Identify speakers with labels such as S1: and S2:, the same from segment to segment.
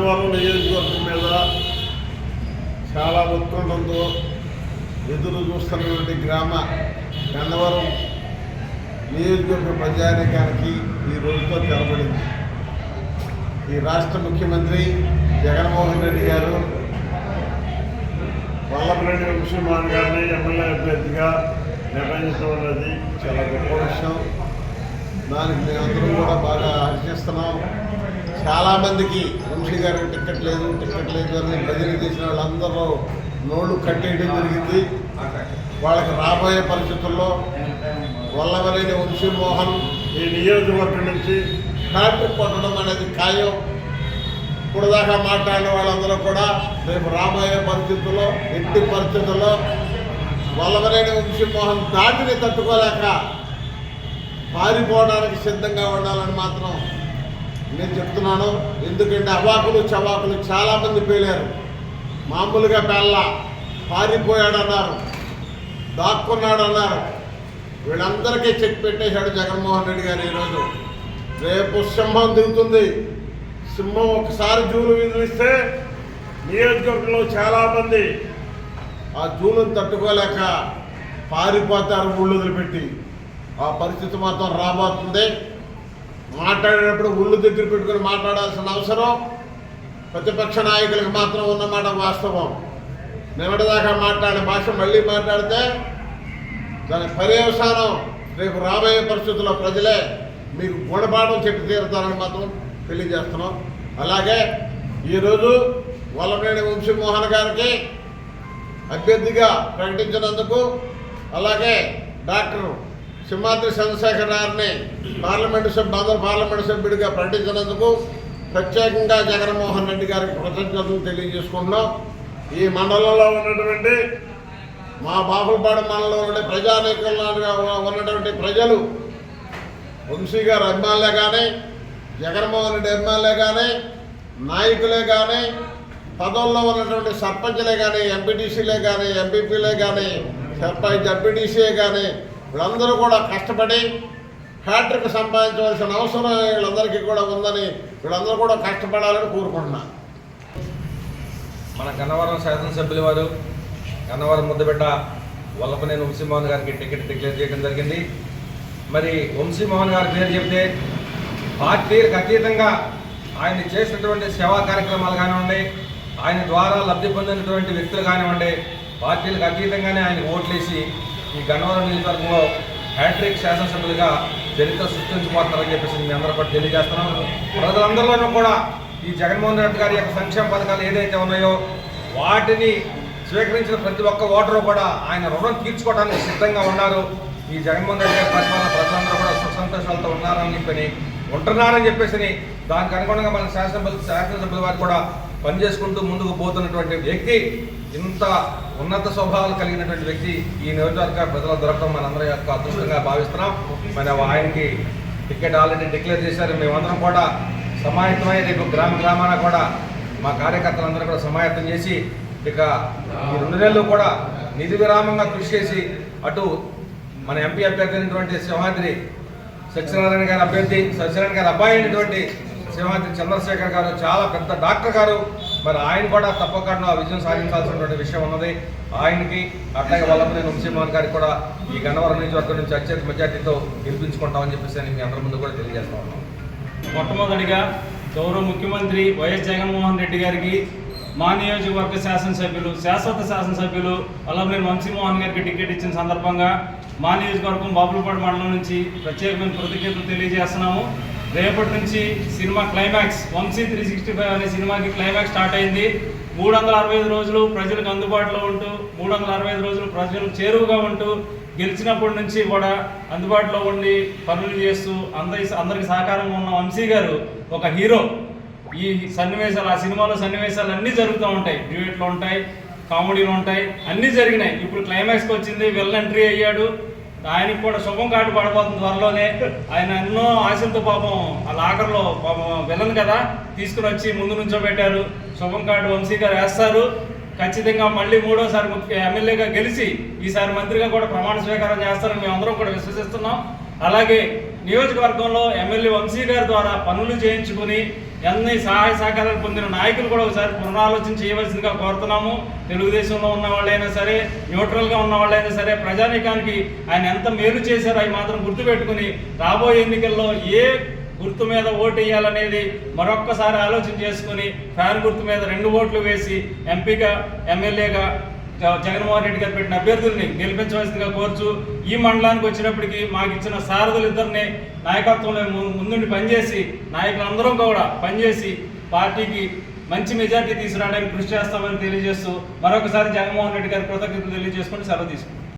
S1: గన్నవరం నియోజకవర్గం మీద చాలా ఉత్కంఠంతో ఎదురు చూస్తున్నటువంటి గ్రామ గన్నవరం నియోజకవర్గ ప్రజానికానికి ఈ రోజుతో తెరబడింది ఈ రాష్ట్ర ముఖ్యమంత్రి జగన్మోహన్ రెడ్డి గారు వల్లభరెడ్డి వంశీమాన్ గారిని ఎమ్మెల్యే అభ్యర్థిగా నిర్ణయించడం అనేది చాలా గొప్ప విషయం. దానికి మేమందరం కూడా బాగా హర్షిస్తున్నాం చాలామందికి వంశీ గారికి టికెట్ లేదు టికెట్ లేదు అని బదిలీ చేసిన వాళ్ళందరూ నోళ్ళు కట్టేయడం జరిగింది. వాళ్ళకి రాబోయే పరిస్థితుల్లో వల్లవరేని వంశీమోహన్ ఈ నియోజకవర్గం నుంచి హ్యాట్రిక్ కొట్టడం అనేది ఖాయం. ఇప్పుడు దాకా మాట్లాడిన వాళ్ళందరూ కూడా రేపు రాబోయే పరిస్థితుల్లో ఎట్టి పరిస్థితుల్లో వల్లవరేని వంశీమోహన్ దాటిని తట్టుకోలేక పారిపోవడానికి సిద్ధంగా ఉండాలని మాత్రం నేను చెప్తున్నాను ఎందుకంటే అవాకులు చవాకులు చాలామంది పేలారు. మామూలుగా పేళ్ళ పారిపోయాడన్నారు దాక్కున్నాడన్నారు. వీళ్ళందరికీ చెక్ పెట్టేశాడు జగన్మోహన్ రెడ్డి గారు ఈరోజు. రేపు సింహం దిగుతుంది. సింహం ఒకసారి జూలు విధిస్తే నియోజకవర్గంలో చాలామంది ఆ జూలును తట్టుకోలేక పారిపోతారు ఊళ్ళు వదిలిపెట్టి. ఆ పరిస్థితి మాత్రం రాబోతుంది. మాట్లాడేటప్పుడు ఒళ్ళు దగ్గర పెట్టుకుని మాట్లాడాల్సిన అవసరం. ప్రతిపక్ష నాయకులకు మాత్రం ఉన్నమాట వాస్తవం. నిన్నటిదాకా మాట్లాడే భాష మళ్ళీ మాట్లాడితే దాని పర్యవసానం రేపు రాబోయే పరిస్థితుల్లో ప్రజలే మీకు గుణపాఠం చెప్పి తీరుతారని మాత్రం తెలియజేస్తున్నాం అలాగే ఈరోజు వల్లనేని వంశీమోహన్ గారికి అభ్యర్థిగా ప్రకటించినందుకు అలాగే డాక్టర్ సింహాద్రి చంద్రశేఖర్ గారిని పార్లమెంటు సభ్యు ఆంధ్ర పార్లమెంటు సభ్యుడిగా ప్రకటించినందుకు ప్రత్యేకంగా జగన్మోహన్ రెడ్డి గారికి కృతజ్ఞతలు తెలియజేసుకుంటున్నాం. ఈ మండలంలో ఉన్నటువంటి మా బాపులపాడు మండలంలో ఉండే ప్రజానీకంగా ఉన్నటువంటి ప్రజలు వంశీ గారు అభిమానులే కానీ జగన్మోహన్ రెడ్డి అభిమానులే కానీ నాయకులే కానీ పదవుల్లో ఉన్నటువంటి సర్పంచ్లే కానీ ఎంపీటీసీలే కానీ ఎంపీపీలే కానీ సర్పంచ్ ఎంపీటీసీయే కానీ వీళ్ళందరూ కూడా కష్టపడి హ్యాట్రిక్ సంపాదించవలసిన అవసరం వీళ్ళందరికీ కూడా ఉందని వీళ్ళందరూ కూడా కష్టపడాలని కోరుకుంటున్నాను
S2: మన గన్నవరం శాసనసభ్యుల వారు గన్నవరం ముద్దబిడ్డ వల్లపనేని వంశీమోహన్ గారికి టికెట్ డిక్లేర్ చేయడం జరిగింది. మరి వంశీమోహన్ గారి పేరు చెప్తే పార్టీలకు అతీతంగా ఆయన చేసినటువంటి సేవా కార్యక్రమాలు కానివ్వండి ఆయన ద్వారా లబ్ధి పొందినటువంటి వ్యక్తులు కానివ్వండి పార్టీలకు అతీతంగానే ఆయన ఓట్లేసి ఈ గన్నవరం నియోజకవర్గంలో హ్యాట్రిక్ శాసనసభ్యులుగా చరిత్ర సృష్టించబోతున్నారని చెప్పేసి మీ అందరూ కూడా తెలియజేస్తున్నాను. ప్రజలందరిలోనూ కూడా ఈ జగన్మోహన్ రెడ్డి గారి యొక్క సంక్షేమ పథకాలు ఏదైతే ఉన్నాయో వాటిని స్వీకరించిన ప్రతి ఒక్క ఓటరు కూడా ఆయన రుణం తీర్చుకోవడానికి సిద్ధంగా ఉన్నారు. ఈ జగన్మోహన్ రెడ్డి గారి పరిపాలన ప్రజలందరూ కూడా సుఖ సంతోషాలతో ఉన్నారని చెప్పని ఉంటున్నారని చెప్పేసి దానికి అనుగుణంగా మన శాసనసభ్యులు శాసనసభ్యుల వారు కూడా పనిచేసుకుంటూ ముందుకు పోతున్నటువంటి వ్యక్తి ఇంత ఉన్నత స్వభావాలు కలిగినటువంటి వ్యక్తి ఈ నియోజకవర్గ ప్రజల దొరకడం మనందరి యొక్క అదృష్టంగా భావిస్తున్నాం. మన ఆయనకి టికెట్ ఆల్రెడీ డిక్లేర్ చేశారు. మేమందరం కూడా సమాయత్తమై రేపు గ్రామ గ్రామాన కూడా మా కార్యకర్తలందరూ కూడా సమాయత్తం చేసి ఇక ఈ రెండు నెలలు కూడా నిధి విరామంగా కృషి చేసి అటు మన ఎంపీ అభ్యర్థి అయినటువంటి సింహాద్రి సత్యనారాయణ గారి అభ్యర్థి సత్యనారాయణ గారి అబ్బాయి అయినటువంటి సింహాద్రి చంద్రశేఖర్ గారు చాలా పెద్ద డాక్టర్ గారు. మరి ఆయన కూడా తప్పకుండా విజయం సాధించాల్సినటువంటి విషయం ఉన్నది. ఆయనకి అట్లాగే వల్లభనే నృసింహన్ గారికి కూడా ఈ గన్నవరం నియోజకవర్గం నుంచి అత్యధిక మెజార్టీతో గెలిపించుకుంటామని చెప్పేసి నేను మీ అందరి ముందు కూడా తెలియజేస్తా ఉన్నాను.
S3: మొట్టమొదటిగా గౌరవ ముఖ్యమంత్రి వైఎస్ జగన్మోహన్ రెడ్డి గారికి మా నియోజకవర్గ శాసనసభ్యులు శాశ్వత శాసనసభ్యులు వల్లభనేని వంశీమోహన్ గారికి టికెట్ ఇచ్చిన సందర్భంగా మా నియోజకవర్గం బాబులపాడు మండలం నుంచి ప్రత్యేకమైన కృతజ్ఞతలు తెలియజేస్తున్నాము. రేపటి నుంచి cinema climax Vamsi three sixty five అనే సినిమాకి క్లైమాక్స్ స్టార్ట్ అయింది. మూడు వందల అరవై ఐదు రోజులు ప్రజలకు అందుబాటులో ఉంటూ మూడు వందల అరవై ఐదు రోజులు ప్రజలకు చేరువుగా ఉంటూ గెలిచినప్పటి నుంచి కూడా అందుబాటులో ఉండి పనులు చేస్తూ అందరి అందరికి సహకారంగా ఉన్న వంశీ గారు ఒక హీరో. ఈ సన్నివేశాలు ఆ సినిమాలో సన్నివేశాలు అన్నీ జరుగుతూ ఉంటాయి. డ్యూయెట్లు ఉంటాయి కామెడీలు ఉంటాయి అన్నీ జరిగినాయి. ఇప్పుడు క్లైమాక్స్కి వచ్చింది వెల్ ఎంట్రీ అయ్యాడు. ఆయనకి కూడా శుభం కార్డు పడబోతుంది త్వరలోనే. ఆయన ఎన్నో ఆశలతో పాపం ఆ లాకర్లో పాపం వెళ్ళను కదా తీసుకుని వచ్చి ముందు నుంచో పెట్టారు శుభం కార్డు వంశీ గారు వేస్తారు. ఖచ్చితంగా మళ్ళీ మూడోసారి ముఖ్య ఎమ్మెల్యేగా గెలిచి ఈసారి మంత్రిగా కూడా ప్రమాణ స్వీకారం చేస్తారని మేము అందరం కూడా విశ్వసిస్తున్నాం. అలాగే నియోజకవర్గంలో ఎమ్మెల్యే వంశీ గారి ద్వారా పనులు చేయించుకుని ఎన్ని సహాయ సహకారాలు పొందిన నాయకులు కూడా ఒకసారి పునరాలోచన చేయవలసిందిగా కోరుతున్నాము. తెలుగుదేశంలో ఉన్న వాళ్ళైనా సరే న్యూట్రల్గా ఉన్న వాళ్ళైనా సరే ప్రజానీకానికి ఆయన ఎంత మేలు చేశారో అవి మాత్రం గుర్తుపెట్టుకుని రాబోయే ఎన్నికల్లో ఏ గుర్తు మీద ఓటు వేయాలనేది మరొక్కసారి ఆలోచన చేసుకుని ఫ్యాన్ గుర్తు మీద రెండు ఓట్లు వేసి ఎంపీగా ఎమ్మెల్యేగా జగన్మోహన్ రెడ్డి గారు పెట్టిన అభ్యర్థుల్ని గెలిపించవలసిందిగా కోరుచు ఈ మండలానికి వచ్చినప్పటికీ మాకు ఇచ్చిన సారథులు ఇద్దరిని నాయకత్వంలో ము- ముందుండి పనిచేసి నాయకులందరం కూడా పనిచేసి పార్టీకి మంచి మెజార్టీ తీసుకురావడానికి కృషి చేస్తామని తెలియజేస్తూ మరొకసారి జగన్మోహన్ రెడ్డి గారి కృతజ్ఞతలు తెలియజేసుకొని సెలవు తీసుకుంటాం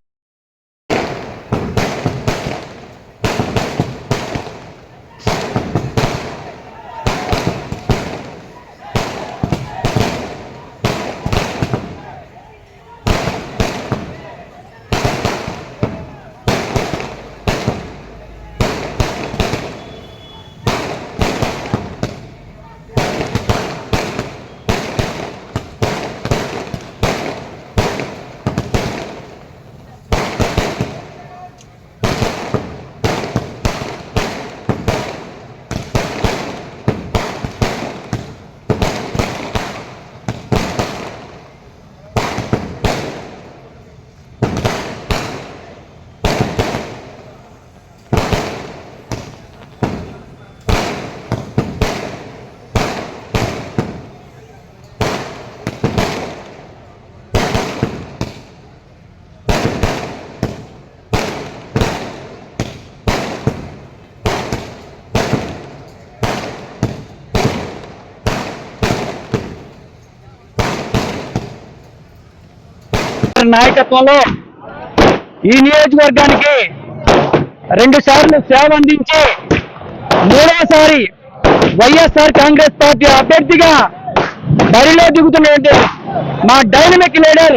S4: నాయకత్వంలో ఈ నియోజకవర్గానికి రెండు సార్లు సేవ అందించి మూడవసారి వైఎస్ఆర్ కాంగ్రెస్ పార్టీ అభ్యర్థిగా బరిలో దిగుతున్నటువంటి మా డైనమిక్ లీడర్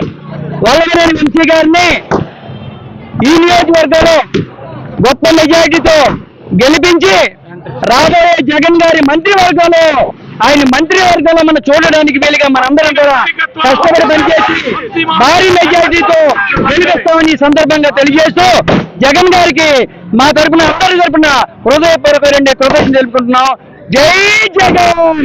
S4: వల్లభనేని వంశీ గారిని ఈ నియోజకవర్గంలో గొప్ప మెజార్టీతో గెలిపించి రాబోయే జగన్ గారి మంత్రివర్గంలో ఆయన మంత్రివర్గంలో మనం చూడడానికి వీలుగా మనందరం కూడా కష్టపడి పనిచేసి భారీ మెజార్టీతో గెలిపిస్తామని ఈ సందర్భంగా తెలియజేస్తూ జగన్ గారికి మా తరపున అందరి తరపున హృదయపూర్వక రెండు కృతజ్ఞతలు తెలుపుకుంటున్నాం. జై జగన్!